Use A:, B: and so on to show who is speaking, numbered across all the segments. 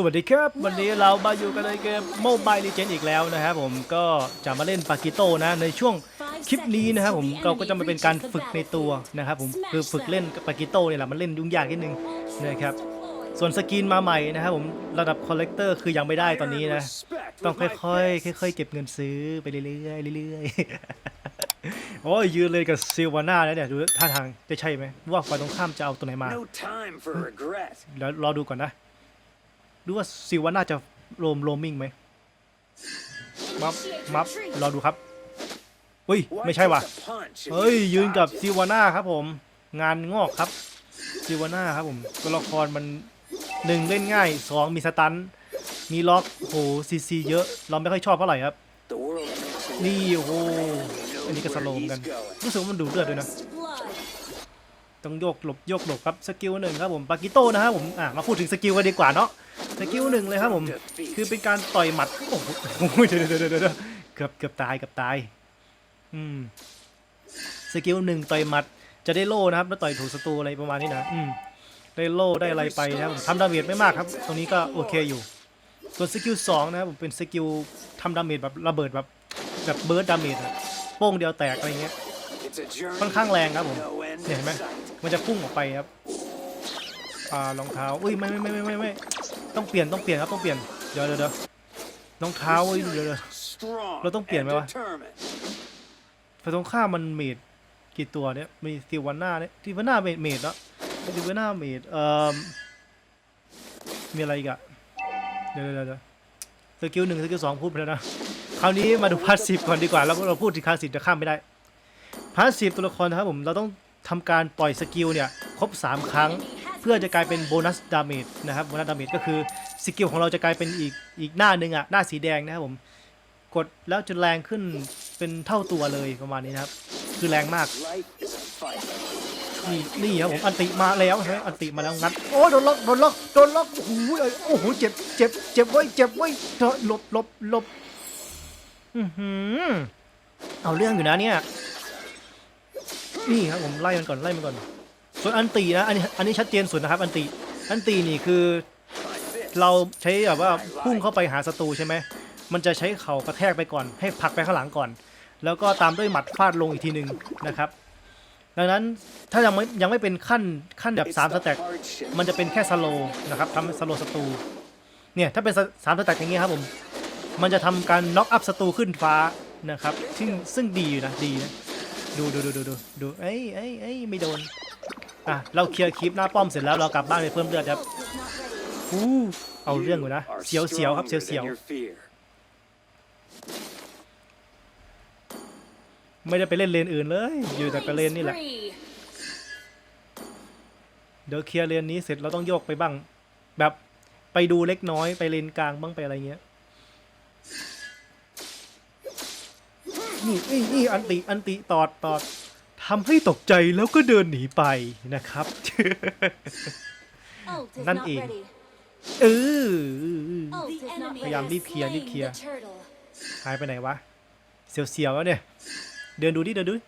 A: สวัสดีครับ วันนี้เรามาอยู่กันในเกม Mobile Legends อีกแล้วนะครับผมก็จะมาเล่นปากิโตนะ ในช่วงคลิปนี้นะครับผมเราก็จะมาเป็นการฝึกในตัวนะครับผมคือฝึกเล่นปากิโตเนี่ยแหละมันเล่นยุ่งยากนิดนึงนะครับส่วนสกินมาใหม่นะครับผมระดับคอลเลกเตอร์คือยังไม่ได้ตอนนี้นะ ต้องค่อยๆค่อยๆเก็บเงินซื้อไปเรื่อยๆเรื่อยๆโอ้ยยืนเลยกับซิลวาน่าแล้วเนี่ยดูท่าทางจะใช่ไหมว่าฝ่ายตรงข้ามจะเอาตัวไหนมา
B: No time for regret.
A: แล้วรอดูก่อนนะ ดูว่าซิลวาน่าจะโรมโรมมิ่งไหมมับมับรอดูครับอุ้ย
B: Why
A: ไม่ใช่ว่ะ
B: take a punch if
A: เฮ้ย
B: you
A: ยืนกับ
B: dodge
A: ซิลวาน่าครับผม งานงอกครับซิลวาน่าครับผมตัวละครมันหนึ่งเล่นง่ายสองมีสตันมีล็อกโหซีซีเยอะ เราไม่ค่อยชอบเท่าไหร่ครับ
B: The world makes you
A: นี่โอ้โห
B: know
A: อันนี้ก็ส
B: where
A: โลม
B: he's
A: กัน
B: going.
A: รู้สึกว่ามันดูดเลือดด้วยนะ
C: blood.
A: ต้องโยกหลบโยกหลบครับสกิลหนึ่งครับผมปากิโต้นะครับผมอะมาพูดถึงสกิลกันดีกว่าเนาะ สกิลหนึ่งเลยครับผม คือเป็นการต่อยหมัด โอ้โหเดี๋ยวเดี๋ยวเดี๋ยวเดี๋ยวเกือบเกือบตายเกือบตาย อืม สกิลหนึ่งต่อยหมัด จะได้โล่นะครับแล้วต่อยถูกศัตรูอะไรประมาณนี้นะ อืม ได้โล่ได้อะไรไปนะครับผมทำดาเมจไม่มากครับ ตรงนี้ก็โอเคอยู่ ส่วนสกิลสองนะครับผมเป็นสกิลทำดาเมจแบบระเบิดแบบแบบเบิร์ดดาเมจอะโป้งเดียวแตกอะไรเงี้ย
B: It's a journey
A: ค่อนข้างแรงครับผม
B: no end
A: เนี่ยเห็นไหม
B: in sight.
A: มันจะพุ่งออกไปครับอ่ารองเท้า อุ้ยไม่ไม่ไม่ไม่ไม่ไม่ ต้องเปลี่ยนต้องเปลี่ยนครับต้องเปลี่ยนเดี๋ยวเดี๋ยวเดี๋ยวรองเท้าอุ้ยเดี๋ยวเดี๋ยวเราต้องเปลี่ยนไหมวะฝ่ายตรงข้ามมันเมดกี่ตัวเนี่ยมีซิวาน่าเนี่ยซิวาน่าเมดเมดเนาะซิวาน่าเมดเอ่อมีอะไรอีกอะเดี๋ยวเดี๋ยวเดี๋ยวสกิลหนึ่งสกิลสองพูดไปแล้วนะคราวนี้มาดูพาสซีฟก่อนดีกว่าแล้วเราพูดถึงคาสสิกจะข้ามไม่ได้พาสซีฟตัวละครนะครับผมเราต้องทำการปล่อยสกิลเนี่ยครบ 3 ครั้ง เพื่อจะกลายเป็นโบนัสดาเมจนะครับโบนัสดาเมจก็คือสกิลของเราจะกลายเป็นอีกอีกหน้าหนึ่งอะหน้าสีแดงนะครับผมกดแล้วจะแรงขึ้นเป็นเท่าตัวเลยประมาณนี้นะครับ คือแรงมาก นี่นี่ครับผมอันติมาแล้วใช่ไหมอันติมาแล้วงัดโอ้ยโดนล็อกโดนล็อกโดนล็อกโอ้โหโอ้โหเจ็บเจ็บเจ็บไว้เจ็บไว้เธอหลบหลบหลบอือหือเอาเรื่องอยู่นะเนี่ย นี่ครับผมไล่มันก่อนไล่มันก่อน ส่วนอันตินะอันนี้อันนี้ชัดเจนสุดนะครับ อันติอันตินี่คือเราใช้แบบว่าพุ่งเข้าไปหาศัตรูใช่ไหมมันจะใช้เข่ากระแทกไปก่อน ให้ผลักไปข้างหลังก่อน แล้วก็ตามด้วยหมัดฟาดลงอีกทีหนึ่งนะครับ ดังนั้นถ้ายังไม่ยังไม่เป็นขั้นขั้นแบบ
B: It's
A: สามส
B: the
A: แต็กมันจะเป็นแค่สโลนะครับทำสโลศัตรูเนี่ยถ้าเป็นสามสแต็กอย่างเงี้ยครับผมมันจะทำการน็อกอัพศัตรูขึ้นฟ้านะครับซึ่งซึ่งดีอยู่นะดีนะดูดูดูดูดูดูเอ้ยเอ้ยเอ้ยไม่โดน อะเราเคลียร์คลิปหน้าป้อมเสร็จแล้วเรากลับบ้านไปเพิ่มเลือดครับอู้เอาเรื่องอยู่นะเสียวเสียวครับเสียวเสียวไม่ได้ไปเล่นเลนอื่นเลย อยู่แต่กับเลนนี่แหละเดี๋ยวเคลียร์เลนนี้เสร็จเราต้องโยกไปบ้าง แบบไปดูเล็กน้อยไปเลนกลางบ้างไปอะไรเงี้ยนี่นี่นี่อันติอันติตอดตอด ทำให้ตกใจแล้วก็เดินหนีไปนะครับ
C: Ult is
A: Năn
C: not
A: ỉ.
C: ready.
A: เออ
C: Ult is not
A: พยายาม
C: ready.
A: รีบเคลียร์รีบเคลียร์
C: The turtle.
A: หายไปไหนวะ เสียวๆแล้วเนี่ย เดินดูดิเดินดูดิ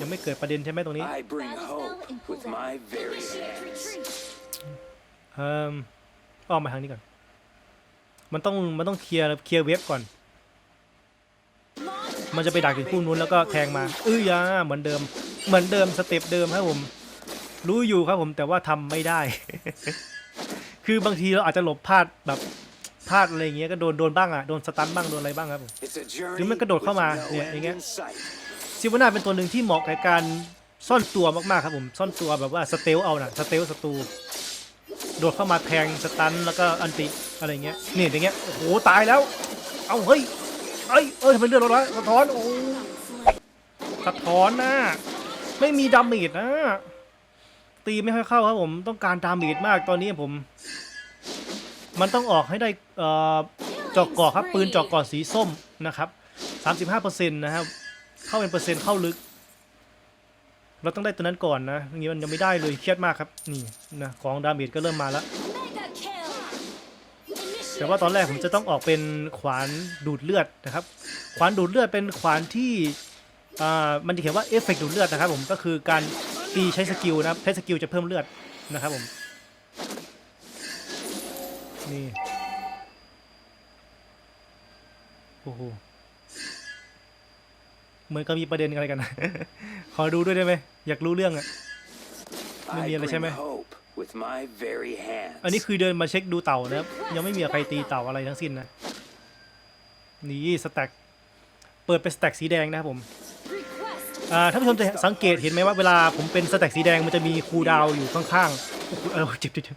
A: ยังไม่เกิดประเด็นใช่ไหมตรงนี้
B: I bring hope with my very
C: Initiate
B: hands.
C: retreat.
A: เอ่ออ้อมมาทางนี้ก่อน มันต้องมันต้องเคลียร์เคลียร์เว็บก่อน มันจะไปดักถึงคู่นู้นแล้วก็แทงมาเอ้ยยาเหมือนเดิม เหมือนเดิมสเต็ปเดิมครับผม รู้อยู่ครับผมแต่ว่าทำไม่ได้ คือบางทีเราอาจจะหลบพลาดแบบพลาดอะไรอย่างเงี้ยก็โดนโดนบ้างอะโดนสตันบ้างโดนอะไรบ้างครับผมหรือมันกระโดดเข้ามาเนี่ยอย่างเงี้ยซิวาน่าเป็นตัวหนึ่งที่เหมาะกับการซ่อนตัวมากๆครับผมซ่อนตัวแบบว่าสเตลเอาน่ะสเตลศัตรูโดดเข้ามาแทงสตันแล้วก็อันติอะไรเงี้ยนี่อย่างเงี้ยโอ้โหตายแล้ว เอาเฮ้ย เอ้ยเอ้ยทำไมเลือดเราละสะท้อนโอ้สะท้อนนะไม่มีดาเมจนะ ตีไม่ค่อยเข้าครับผมต้องการดาเมจมากตอนนี้ผม มันต้องออกให้ได้เอ่อจอกกอครับ ปืนจอกกอสีส้มนะครับ35%นะครับ เข้าเป็นเปอร์เซ็นต์เข้าลึก เราต้องได้ตัวนั้นก่อนนะอย่างนี้มันยังไม่ได้เลยเครียดมากครับ นี่นะของดาเมจก็เริ่มมาแล้ว แต่ว่าตอนแรกผมจะต้องออกเป็นขวานดูดเลือดนะครับ ขวานดูดเลือดเป็นขวานที่อ่ามันจะเขียนว่าเอฟเฟกต์ดูดเลือดนะครับผมก็คือการตีใช้สกิลนะครับใช้สกิลจะเพิ่มเลือดนะครับผมนี่โอ้โหเหมือนกับมีประเด็นอะไรกันนะขอดูด้วยได้ไหมอยากรู้เรื่องอะไม่มีอะไรใช่ไหม
B: with my very hands.
A: อันนี้คือเดินมาเช็คดูเต่านะครับ ยังไม่มีใครตีเต่าอะไรทั้งสิ้นนะ นี่สแต็กเปิดเป็นสแต็กสีแดงนะครับผมท่านผู้ชมจะสังเกตเห็นไหมว่าเวลาผมเป็นสแต็กสีแดงมันจะมีคูดาวอยู่ข้างๆโอ้โหเออจ็บจ็บ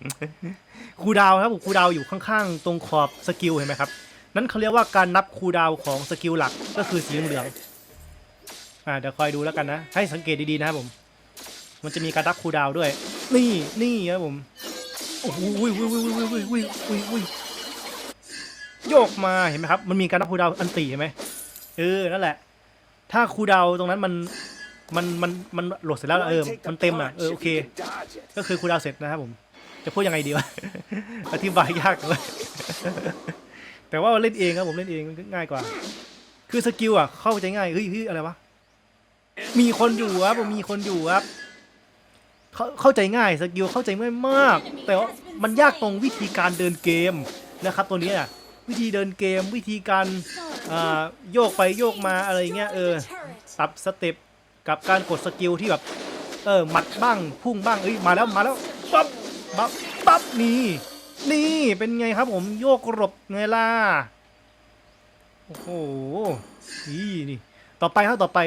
A: คูดาวน์ครับผมคูดาวอยู่ข้างๆ ตรงขอบสกิลเห็นไหมครับ นั่นเขาเรียกว่าการนับคูดาวของสกิลหลักก็คือสีเหลืองอ่าเดี๋ยวคอยดูแล้วกันนะ ให้สังเกตดีๆนะครับผม มันจะมีการนับคูดาวด้วย นี่ นี่ครับผม โอ้โหวุ้ยวุ้ยวุ้ยวุ้ยวุ้ยวุ้ยวุ้ยวุ้ยโยกมาเห็นไหมครับ มันมีการนับคูดาวอันตีเห็นไหมเออ นั่นแหละ ถ้าคูดาวตรงนั้นมัน มัน มัน มันโหลดเสร็จแล้วเออ มันเต็มอะ เออ โอเค ก็คือคูดาวเสร็จนะครับผม จะพูดยังไงดีวะ อธิบายยากเลยแต่ว่าเล่นเองครับผมเล่นเองง่ายกว่า คือสกิลอะเข้าใจง่าย เฮ้ยอะไรวะ มีคนอยู่ครับผมมีคนอยู่ครับ เข้าเข้าใจง่ายสกิลเข้าใจง่ายมาก แต่ว่ามันยากตรงวิธีการเดินเกมนะครับ ตัวเนี้ยวิธีเดินเกมวิธีการโยกไปโยกมาอะไรเงี้ยเออ
C: turret.
A: ปรับสเต็ปกับการกดสกิลที่แบบเออหมัดบ้างพุ่งบ้างเอ้ยมาแล้วมาแล้วปั๊บปั๊บปั๊บนี่นี่เป็นไงครับผมโยกหลบไงล่ะโอ้โหนี่นี่ต่อไปครับต่อไป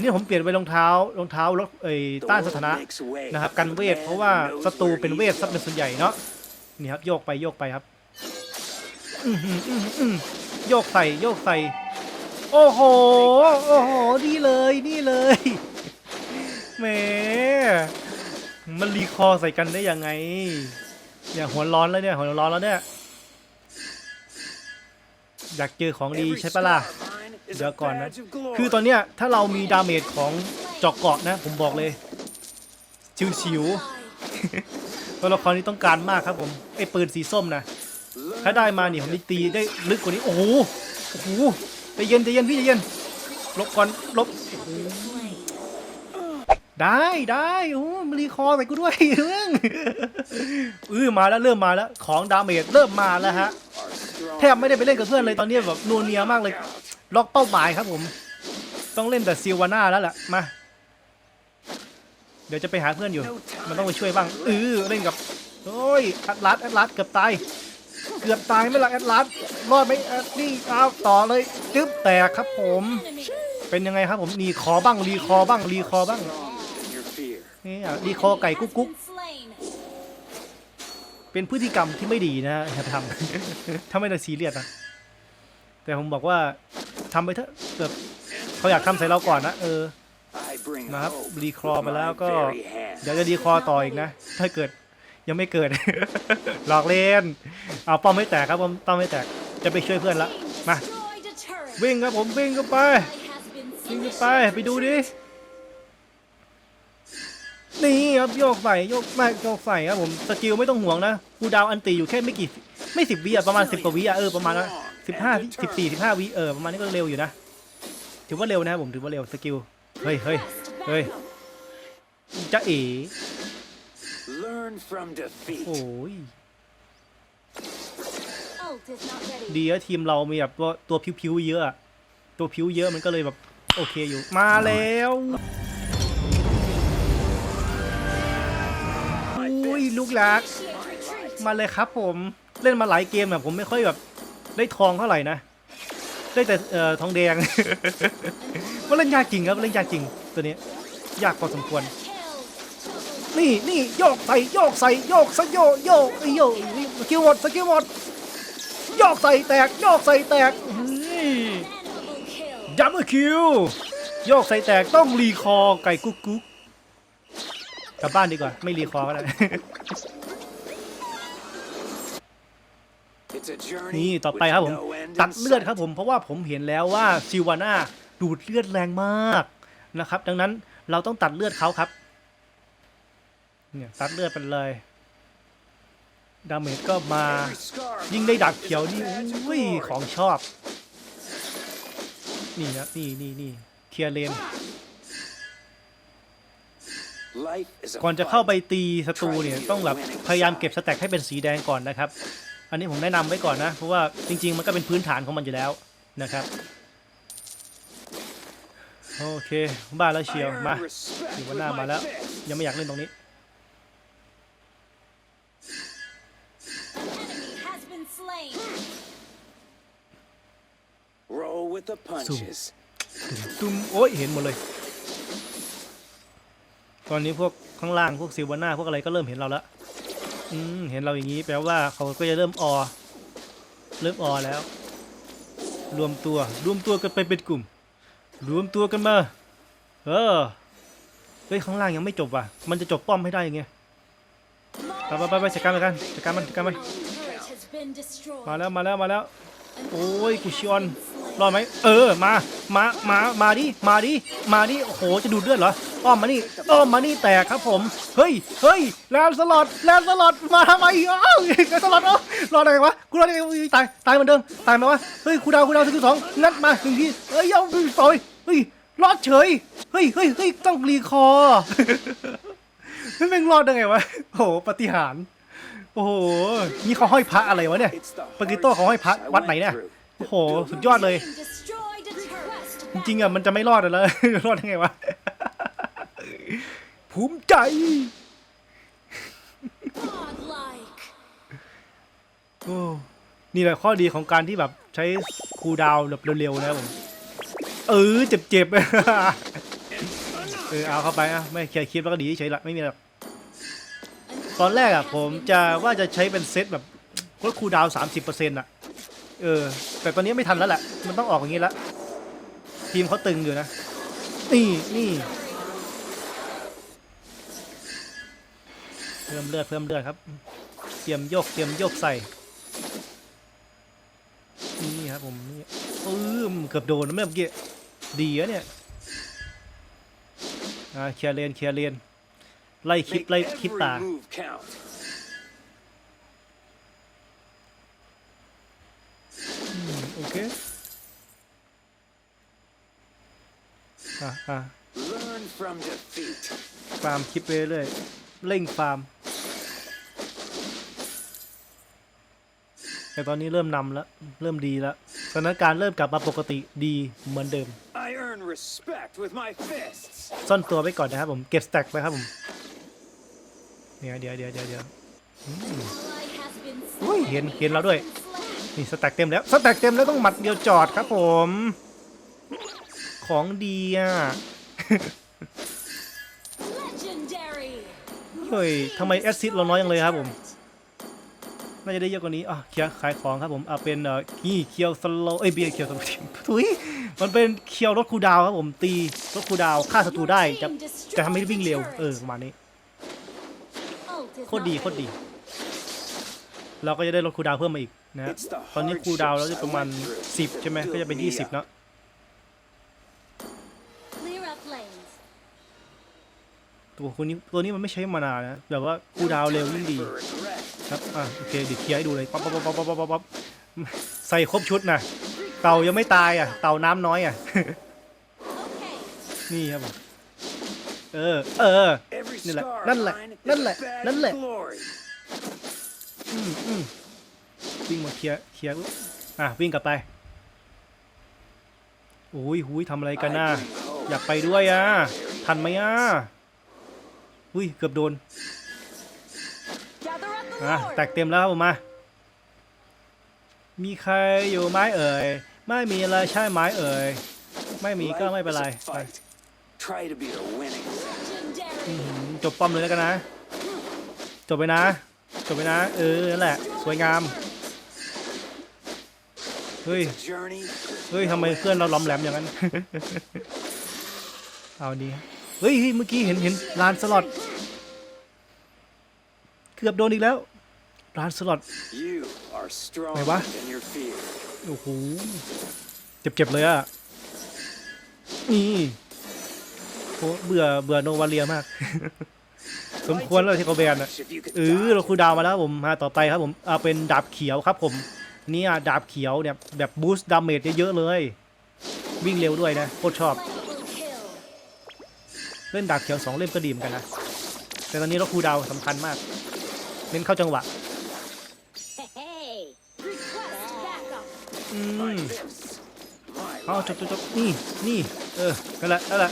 A: นี่ผมเปลี่ยนไปรองเท้ารองเท้ารถเอ้ต้านสถานะนะครับกันเวทเพราะว่าศัตรูเป็นเวทซับเป็นส่วนใหญ่เนาะนี่ครับโยกไปโยกไปครับโยกใส่โยกใส่โอ้โหโอ้โหนี่เลยนี่เลยแหมมันรีคอร์ใส่กันได้ยังไงเนี่ยหัวร้อนแล้วเนี่ยหัวร้อนแล้วเนี่ยอยากเจอของดีใช่ปะล่ะ เดี๋ยวก่อนนะ คือตอนเนี้ยถ้าเรามีดาเมจของเจอกเกาะนะ ผมบอกเลยชิวๆตัวละครนี้ต้องการมากครับผมไอ้ปืนสีส้มนะ ถ้าได้มาเนี่ยผมจะตีได้ลึกกว่านี้ โอ้โหโอ้โหใจเย็นใจเย็นพี่ใจเย็นลบก่อนลบได้ได้โอ้มรีคอร์ใส่กูด้วยเรื่องเออมาแล้วเริ่มมาแล้วของดาเมจเริ่มมาแล้วฮะแทบไม่ได้ไปเล่นกับเพื่อนเลยตอนนี้แบบนัวเนียมากเลย ล็อกเป้าหมายครับผม ต้องเล่นแต่ซิลวาน่าแล้วแหละมา เดี๋ยวจะไปหาเพื่อนอยู่ มันต้องไปช่วยบ้างเออเล่นกับโอ้ยแอดลัสแอดลัสเกือบตาย เกือบตายไม่ละแอดลัสรอดไหมแอดนี่เอาต่อเลยจึ๊บแตกครับผม เป็นยังไงครับผมนี่คอบ้างรีคอบ้างรีคอบ้างนี่อะรีคอไก่กุ๊กกุ๊กเป็นพฤติกรรมที่ไม่ดีนะอย่าทำถ้าไม่ได้ซีเรียสนะ แต่ผมบอกว่าทำไปเถอะแบบเขาอยากทำใส่เราก่อนนะเออนะครับรีคอ
B: with
A: ไปแล้วก็เดี๋ยวจะรีคอต่ออีกนะ ถ้าเกิดยังไม่เกิด หลอกเล่นเอาป้อมไม่แตกครับผมป้อมไม่แตกจะไปช่วยเพื่อนละมาวิ่งครับผมวิ่งเข้าไปวิ่งเข้าไปไปดูดินี่ครับโยกใส่โยกแม่โยกใส่ครับผมสกิลไม่ต้องห่วงนะกูดาวอันตีอยู่แค่ไม่กี่ไม่สิบวิอะประมาณสิบกว่าวิอะเออประมาณนะ สิบห้าสิบสี่สิบห้าวิเออประมาณนี้ก็เร็วอยู่นะ ถือว่าเร็วนะครับผมถือว่าเร็วสกิล เฮ้ยเฮ้ย
C: Request
A: เฮ้ย
C: backup.
A: จะเอ๋
B: Learn from defeat.
A: โอ้ย
C: Ult is not ready.
A: ดีอะทีมเรามีแบบตัวตัวพิวๆเยอะอะตัวพิวเยอะมันก็เลยแบบโอเคอยู่ มาแล้วอุ้ยลูกหลัก
C: Initiate retreat.
A: มาเลยครับผม เล่นมาหลายเกมแบบผมไม่ค่อยแบบ ได้ทองเท่าไหร่นะ ได้แต่เอ่อทองแดงว่าเล่นยากจริงครับเล่นยากจริงตัวนี้ ยากพอสมควร
C: Kill.
A: นี่นี่โยกใส่โยกใส่โยกใส่โยกโยกโยกสกิลหมดสกิลหมดโยกใส่แตกโยกใส่แตกนี่
C: Double kill.
A: ดับเบิลคิวโยกใส่แตกต้องรีคอไก่กุ๊กกุ๊กกลับบ้านดีกว่า ไม่รีคอก็ได้ นี่ต่อไปครับผม
B: with no end in
A: ตัดเลือด
B: sight.
A: ครับผมเพราะว่าผมเห็นแล้วว่าซิวาน่าดูดเลือดแรงมากนะครับ ดังนั้นเราต้องตัดเลือดเขาครับเนี่ยตัดเลือดไปเลยดาเมจก็มา
B: Every scar of
A: ยิ่งได้
B: mine
A: ดัก
B: is
A: เขียว
B: a
A: นี่
B: badge of
A: อุ้ย
B: glory.
A: ของชอบ นี่นะนี่นี่นี่เคลียร์เลน
B: Life is a
A: ก่อนจะเข้าไป
B: fight.
A: ตีศัตรูเนี่ยต้องแบบพยายามเก็บสแต็กให้เป็นสีแดงก่อนนะครับ อันนี้ผมแนะนำไว้ก่อนนะ เพราะว่าจริง ๆ มันก็เป็นพื้นฐานของมันอยู่แล้วนะครับ โอเค บ้านแล้วเชียว
B: I earn
A: มา
B: respect
A: อยู่บ
B: with
A: นหน้า
B: my
A: มาแล้ว
B: fists.
A: ยังไม่อยากเล่นตรงนี้
C: An enemy has been slain.
B: Roll with the punches.
A: ตุ้มโอ้ยเห็นหมดเลย ตอนนี้พวกข้างล่างพวกซิวาน่าพวกอะไรก็เริ่มเห็นเราแล้ว อืมเห็นเราอย่างนี้แปลว่าเขาก็จะเริ่มออ เริ่มออแล้ว รวมตัว รวมตัวกันไปเป็นกลุ่ม รวมตัวกันมา เออ เฮ้ยข้างล่างยังไม่จบว่ะ มันจะจบป้อมให้ได้ยังไงไปไปไปจัดการมันกันจัดการมันจัดการมัน มาแล้วมาแล้วมาแล้ว โอ้ยกู
C: has
A: ชิออน รอดไหมเออมามามามาดิมาดิมาดิโอ้โหจะดูดเลือดเหรออ้อมมานี่อ้อมมานี่แตกครับผม เฮ้ยเฮ้ยแลนสลอดแลนสลอดมาทำไมอ้าวแลนสลอดเอ้ารอดได้ไงวะกูรอดได้ไงตายตายเหมือนเดิมตายไหมวะเฮ้ยคูดาวคูดาวสกิลสองงัดมาหนึ่งทีเฮ้ยเอาปล่อยเฮ้ยรอดเฉยเฮ้ยเฮ้ยเฮ้ยต้องรีคอร์เฮ้ยแม่งรอดได้ไงวะโอ้โหปฏิหารโอ้โหนี่เขาห้อยพระอะไรวะเนี่ยปากิโต้เขาห้อยพระวัดไหนเนี่ย โอ้โห
B: to build
A: สุดยอดเลย
C: Team destroyed a turret.
A: จริงๆอะมันจะไม่รอดเลย รอดได้ไงวะ ภูมิใจ
C: Godlike.
A: โอ้นี่แหละข้อดีของการที่แบบใช้คูลดาวน์แบบเร็วๆนะครับผม เออเจ็บๆ เออเอาเข้าไปอะไม่เคลียร์คลิปแล้วก็ดีเฉยๆละไม่มีหรอก
C: An
A: ตอนแรกอะ
C: ally
A: ผ
C: has
A: ม
C: been
A: จะ
C: slain.
A: ว่าจะใช้เป็นเซตแบบลดคูลดาวน์สามสิบเปอร์เซ็นต์อะ เออ แต่ตอนนี้ไม่ทันแล้วแหละ มันต้องออกอย่างนี้ละ ทีมเขาตึงอยู่นะ นี่นี่เพิ่มเลือดเพิ่มเลือดครับเตรียมโยกเตรียมโยกใส่ นี่ครับผมนี่ปื้มเกือบโดนเมื่อกี้ดีอะเนี่ยอ่าเคลียร์เลนเคลียร์เลนไล่คลิปไล่คลิปตา
B: move count.
A: โอเค อะอะ
B: Learn from defeat.
A: ฟาร์มคลิปไปเรื่อยเร่งฟาร์ม แต่ตอนนี้เริ่มนำแล้ว เริ่มดีแล้วสถานการณ์เริ่มกลับมาปกติดีเหมือนเดิม
B: I earn respect with my fists.
A: ซ่อนตัวไว้ก่อนนะครับผมเก็บสแต็กไปครับผมเดี๋ยวเดี๋ยวเดี๋ยวเดี๋ยวเดี๋ยว
C: Ally has been
A: อุ้ย
C: slain.
A: เห็น
C: Enemy
A: เห็นเราด้วย
C: has been slain.
A: นี่สแต็กเต็มแล้วสแต็กเต็มแล้วต้องหมัดเดียวจอดครับผม ของดีอะ
C: Legendary.
A: เฮ้ยทำไมแอสซิดเราน้อยจังเลยครับผม
C: Turret.
A: น่าจะได้เยอะกว่านี้อะเคลียร์ขายของครับผมอะเป็นเอ่อนี่เคียวสโลเอ้ยเบียร์เคียวสโลทุยมันเป็นเคียวรถคูลดาวน์ครับผมตีรถคูลดาวน์ฆ่าศัตรูได้จะจะทำให้วิ่งเร็วเออประมาณนี้
C: Ult is
A: โคตรดี
C: not
A: โคตรดี
B: Uh,
A: เราก็จะได้รถคูลดาวน์เพิ่มมาอีกนะ
B: It's the
A: ตอนนี้คูลดาวน์เราจะ
B: hardships I
A: ประมาณ
B: went through
A: 10 ใช่ไหม
B: to
A: ก็จะเป็น
B: build me
A: 20เนาะ ตัวคนนี้ตัวนี้มันไม่ใช้มานานนะแบบว่าคูลดาวน์เร็วยิ่งดี
B: For regret.
A: ครับอะโอเคเดี๋ยวเคลียร์ให้ดูเลยป๊อปป๊อปป๊อปป๊อปป๊อปป๊อปป๊อปใส่ครบชุดนะเต่ายังไม่ตายอะ เต่าน้ำน้อยอะ
C: Okay.
A: นี่ครับผมเออ เออ
B: Every
A: Nè là-
B: scar
A: nè là-
B: line is
A: nè
B: a
A: là-
B: badge
A: nè
B: of
A: là.
B: glory.
A: อืมอืมวิ่งมาเคลียร์เคลียร์อุ๊ยอะวิ่งกลับไปโอ้ยหุยทำอะไรกันน่ะ
B: I bring hope.
A: อยากไปด้วยอะ ทันไหมอะ อุ้ยเกือบโดน
C: Gather up the
A: อะ
C: Lord.
A: แตกเต็มแล้วครับผมมา มีใครอยู่ไหมเอ่ย ไม่มีอะไรใช่ไหมเอ่ย ไม่มีก็
B: Life
A: ไม่เป็น
B: is
A: ไร
B: a
A: ไป
B: fight. Try to be the winning side.
C: Legendary.
A: อืมจบป้อมเลยแล้วกันนะ จบไปนะ จบไปนะ เออ นั่นแหละ สวยงาม เฮ้ย
B: Journey.
A: เฮ้ยทำไมเพื่อนเราล้อมแหลมอย่างนั้น เอาดี เฮ้ยเฮ้ยเมื่อกี้เห็นเห็นลานสล็อต เกือบโดนอีกแล้วลานสล็อต
B: You are stronger
A: wah.
B: than your fear.
A: โอ้โหเจ็บๆเลยอะนี่โอ้เบื่อเบื่อโนวาเลียมาก สมควรแล้วที่เขาแบนอะ
B: If you could
A: เออ
B: dodge
A: เราคูลดาวน์มาแล้วครับผมมาต่อไปครับผมเอาเป็นดาบเขียวครับผมเนี่ยดาบเขียวเนี่ยแบบบูสต์ดาเมจเยอะๆเลย วิ่งเร็วด้วยนะโคตรชอบ
C: Playable kill.
A: เล่นดาบเขียวสองเล่มก็ดีเหมือนกันนะแต่ตอนนี้เราคูลดาวน์สำคัญมาก เน้นเข้าจังหวะอืมเอาจบจบจบนี่นี่เออนั่นแหละนั่นแหละ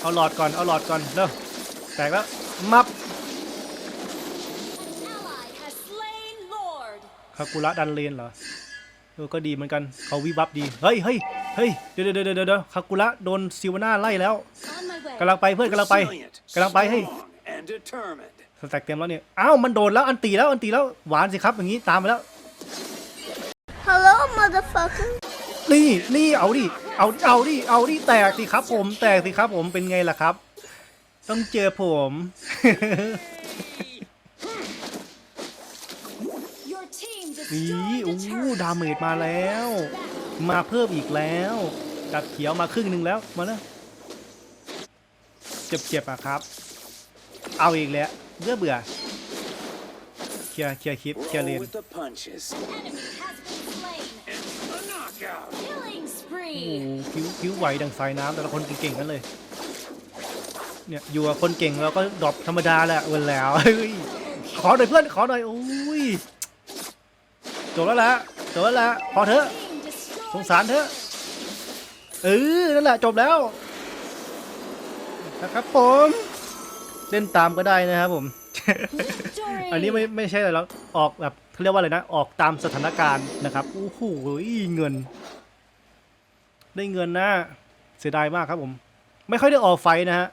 A: เอาหลอดก่อนเอาหลอดก่อนเร็วแตกแล้วมับคากุระดันเลนเหรอเออก็ดีเหมือนกันเขาวิบับดีเฮ้ยเฮ้ยเฮ้ยเดี๋ยวเดี๋ยวเดี๋ยวเดี๋ยวคากุระโดนซิวาน่าไล่แล้วกำลังไปเพื่อนกำลังไปกำลังไปให้ย สแต็กเต็มแล้วเนี่ยอ้าวมันโดนแล้วอันตีแล้วอันตีแล้วหวานสิครับอย่างนี้ตามไปแล้ว
D: Hello, motherfucker.
A: นี่นี่เอาดิเอาเอาดิเอาดิแตกสิครับผมแตกสิครับผมเป็นไงล่ะครับ ต้องเจอผม
C: Your team
A: นี่
C: destroyed
A: โอ้
C: a turret.
A: ดาเมจมาแล้ว มาเพิ่มอีกแล้วดัดเขียวมาครึ่งหนึ่งแล้วมาแล้วเจ็บเจ็บอะครับ เอาอีกแล้ว เบื่อเบื่อเคลียร์เคลียร์คลิปเคลียร์เล
B: Roll
A: น
B: with the punches.
C: Enemy has been slain.
B: A knockout.
C: Killing
A: โอ้
C: spree.
A: ผิวผิวไหวดังสายน้ำแต่ละคนเก่งๆกันเลย เนี่ยอยู่กับคนเก่งแล้วก็ดรอปธรรมดาแหละเวันแล้วเฮ้ยขอหน่อยเพื่อนขอหน่อยโอ้ยจบแล้วละจบแล้วละพอเถอะ
C: Team destroyed.
A: สงสารเถอะเออนั่นแหละจบแล้วนะครับผม เล่นตามก็ได้นะครับผม
C: Victory.
A: อันนี้ไม่ไม่ใช่อะไรแล้วออกแบบเขาเรียกว่าอะไรนะ ออกตามสถานการณ์นะครับโอ้โหเงิน ได้เงินนะเสียดายมากครับผม ไม่ค่อยได้ออกไฟท์นะฮะ